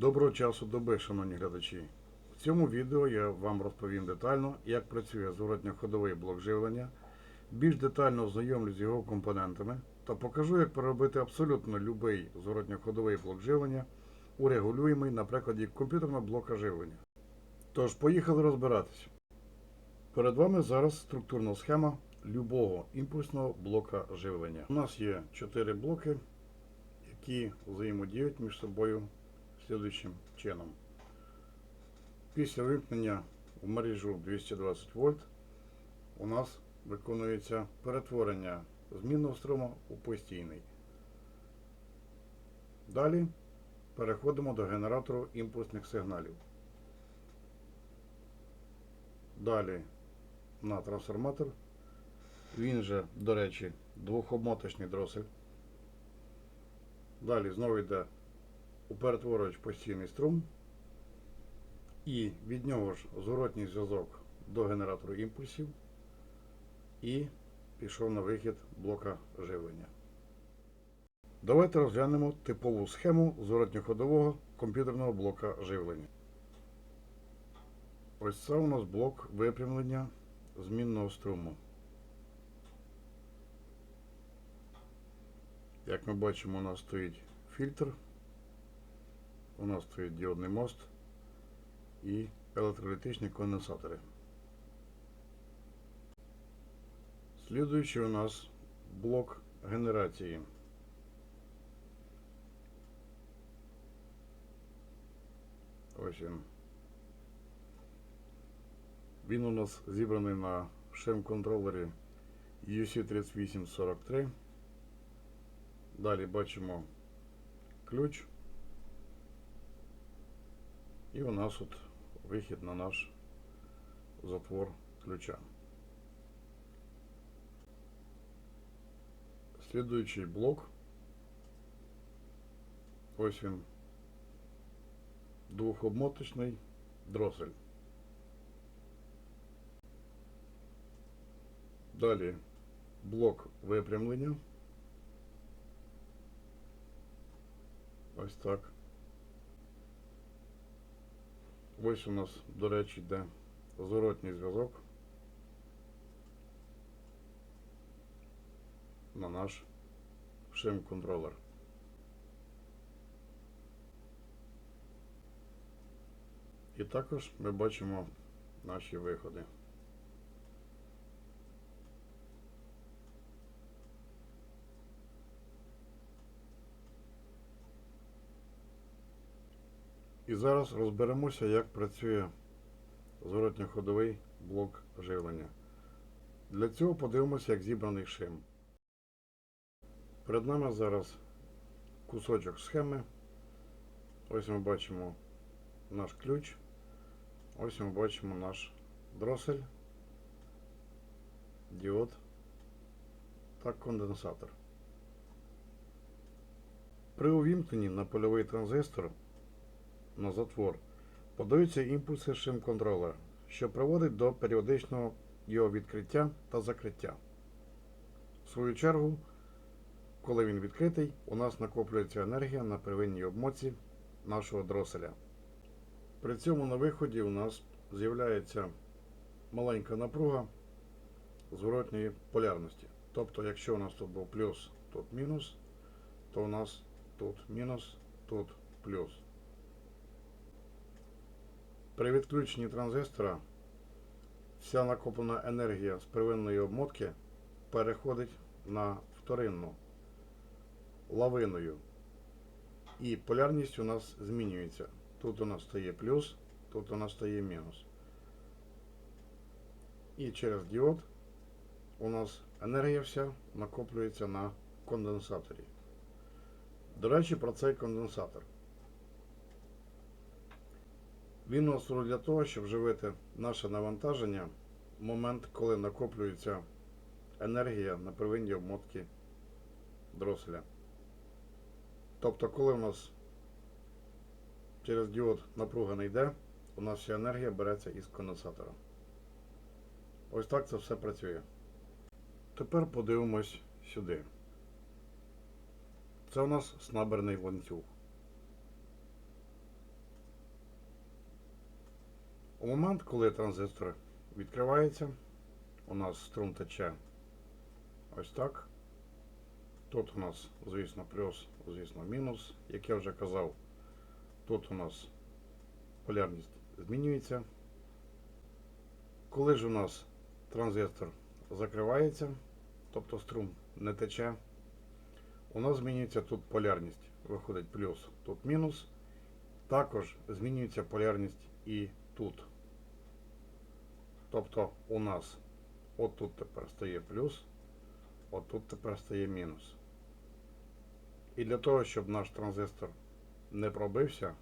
Доброго часу доби, шановні глядачі. В цьому відео я вам розповім детально, як працює зворотньоходовий блок живлення, більш детально ознайомлюсь з його компонентами та покажу, як переробити абсолютно будь-який зворотньоходовий блок живлення у регулюємий на прикладі комп'ютерного блока живлення. Тож, поїхали розбиратися. Перед вами зараз структурна схема любого імпульсного блока живлення. У нас є 4 блоки, які взаємодіють між собою слідуючим чином. Після вимкнення в мережу 220 вольт у нас виконується перетворення змінного струму у постійний. Далі переходимо до генератору імпульсних сигналів. Далі на трансформатор. Він же, до речі, двохомоточний дросель. Далі знову йде у постійний струм. І від нього ж зворотній зв'язок до генератору імпульсів. І пішов на вихід блока живлення. Давайте розглянемо типову схему зворотньоходового комп'ютерного блока живлення. Ось це у нас блок випрямлення змінного струму. Як ми бачимо, у нас стоїть фільтр, у нас стоїть діодний мост і електролітичні конденсатори. Слідуючий у нас блок генерації. Ось він. Він у нас зібраний на шем-контролері UC3843. Далі бачимо ключ. І у нас от вихід на наш затвор ключа. Слідуючий блок. Ось він. Двохобмоточний дросель. Далі блок випрямлення. Ось так. Ось у нас, до речі, йде зворотній зв'язок на наш шим-контролер. І також ми бачимо наші виходи. І зараз розберемося, як працює зворотньоходовий блок живлення. Для цього подивимося, як зібраний шим. Перед нами зараз кусочок схеми. Ось ми бачимо наш ключ. Ось ми бачимо наш дросель, діод та конденсатор. При увімкненні на польовий транзистор на затвор подаються імпульси шим-контролера, що приводить до періодичного його відкриття та закриття. В свою чергу, коли він відкритий, у нас накоплюється енергія на первинній обмотці нашого дроселя. При цьому на виході у нас з'являється маленька напруга зворотньої полярності. Тобто, якщо у нас тут був плюс, тут мінус, то у нас тут мінус, тут плюс. При відключенні транзистора вся накоплена енергія з первинної обмотки переходить на вторинну лавиною. І полярність у нас змінюється. Тут у нас стає плюс, тут у нас стає мінус. І через діод у нас енергія вся накоплюється на конденсаторі. До речі, про цей конденсатор. Він у нас для того, щоб живити наше навантаження в момент, коли накоплюється енергія на первинній обмотці дроселя. Тобто, коли у нас через діод напруга не йде, у нас вся енергія береться із конденсатора. Ось так це все працює. Тепер подивимось сюди. Це у нас снаберний ланцюг. У момент, коли транзистор відкривається, у нас струм тече ось так. Тут у нас, звісно, плюс, звісно, мінус. Як я вже казав, тут у нас полярність змінюється. Коли ж у нас транзистор закривається, тобто струм не тече, у нас змінюється тут полярність. Виходить плюс, тут мінус. Також змінюється полярність і тут. Тобто у нас отут тепер стає плюс, отут тепер стає мінус. І для того, щоб наш транзистор не пробився,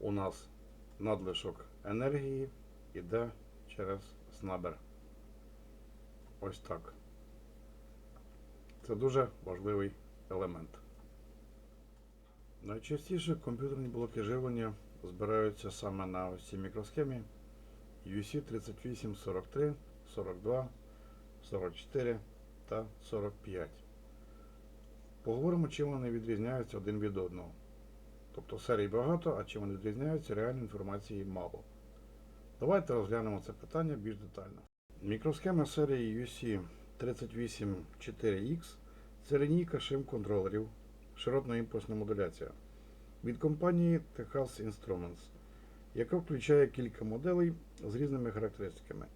у нас надлишок енергії йде через снабер. Ось так. Це дуже важливий елемент. Найчастіше комп'ютерні блоки живлення збираються саме на ось цій мікросхемі UC3843, 42, 44 та 45. Поговоримо, чим вони відрізняються один від одного. Тобто серій багато, а чим вони відрізняються, реальної інформації мало. Давайте розглянемо це питання більш детально. Мікросхема серії UC384X це лінійка шим контролерів, широтна імпульсна модуляція від компанії Texas Instruments, яка включає кілька моделей з різними характеристиками.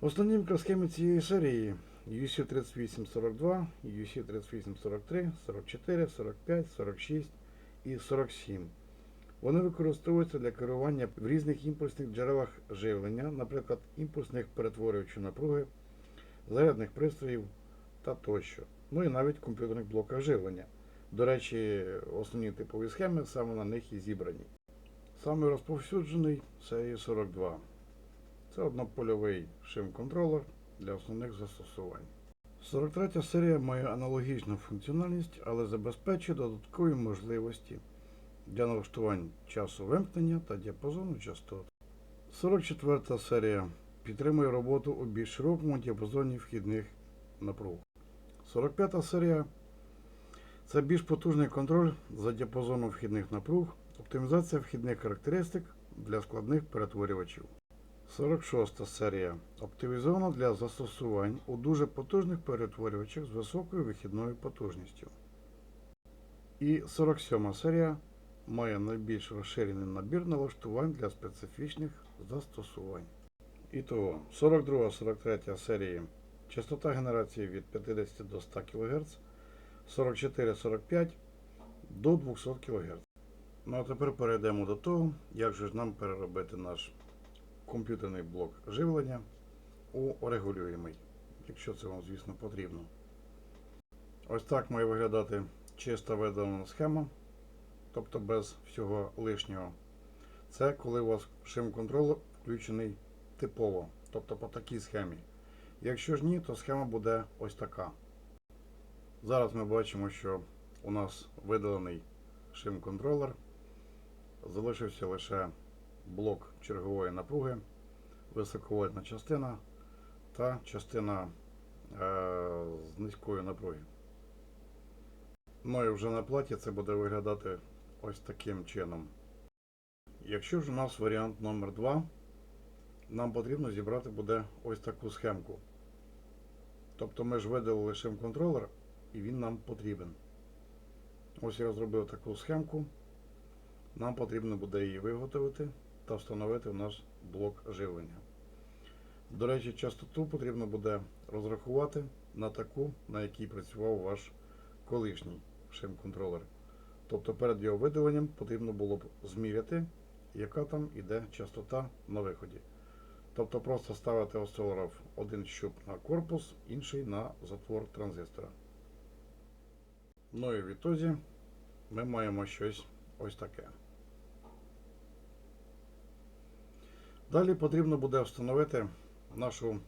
Основні мікросхеми цієї серії UC3842, UC3843, 44, 45, 46 і 47. Вони використовуються для керування в різних імпульсних джерелах живлення, наприклад, імпульсних перетворювачів напруги, зарядних пристроїв та тощо. Ну і навіть комп'ютерних блоках живлення. До речі, основні типові схеми саме на них і зібрані. Саме розповсюджений серії 42. Це однопольовий шим-контролер для основних застосувань. 43 серія має аналогічну функціональність, але забезпечує додаткові можливості для налаштувань часу вимкнення та діапазону частот. 44 серія підтримує роботу у більш широкому діапазоні вхідних напруг. 45 серія це більш потужний контроль за діапазоном вхідних напруг, оптимізація вхідних характеристик для складних перетворювачів. 46 серія оптимізована для застосувань у дуже потужних перетворювачах з високою вихідною потужністю. І 47 серія має найбільш розширений набір налаштувань для специфічних застосувань. І того 42-43 серії частота генерації від 50 до 100 кГц, 44-45 до 200 кГц. Ну а тепер перейдемо до того, як же нам переробити наш комп'ютерний блок живлення у регулюємий, якщо це вам, звісно, потрібно. Ось так має виглядати чиста видалена схема, тобто без всього лишнього. Це коли у вас шим-контролер включений типово, тобто по такій схемі. Якщо ж ні, то схема буде ось така. Зараз ми бачимо, що у нас видалений шим-контролер. Залишився лише блок чергової напруги, високовольтна частина та частина е, з низької напруги. Ну і вже на платі це буде виглядати ось таким чином. Якщо ж у нас варіант номер 2 нам потрібно зібрати буде ось таку схемку. Тобто ми ж видалили шим-контролер і він нам потрібен. Ось я зробив таку схемку. Нам потрібно буде її виготовити та встановити в наш блок живлення. До речі, частоту потрібно буде розрахувати на таку, на якій працював ваш колишній шим-контролер. Тобто перед його видаленням потрібно було б зміряти, яка там іде частота на виході. Тобто просто ставити осцилограф один щуп на корпус, інший на затвор транзистора. Ну і в ітозі ми маємо щось ось таке. Далі потрібно буде встановити нашу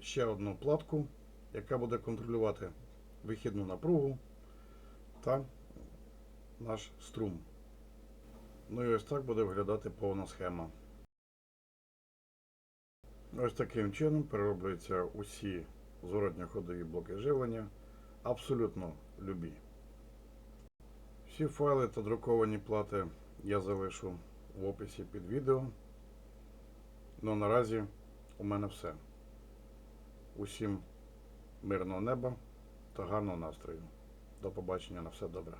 ще одну платку, яка буде контролювати вихідну напругу та наш струм. Ну і ось так буде виглядати повна схема. Ось таким чином перероблюються усі зворотньоходові блоки живлення, абсолютно любі. Всі файли та друковані плати я залишу в описі під відео. Ну наразі у мене все. Усім мирного неба та гарного настрою. До побачення на все добре.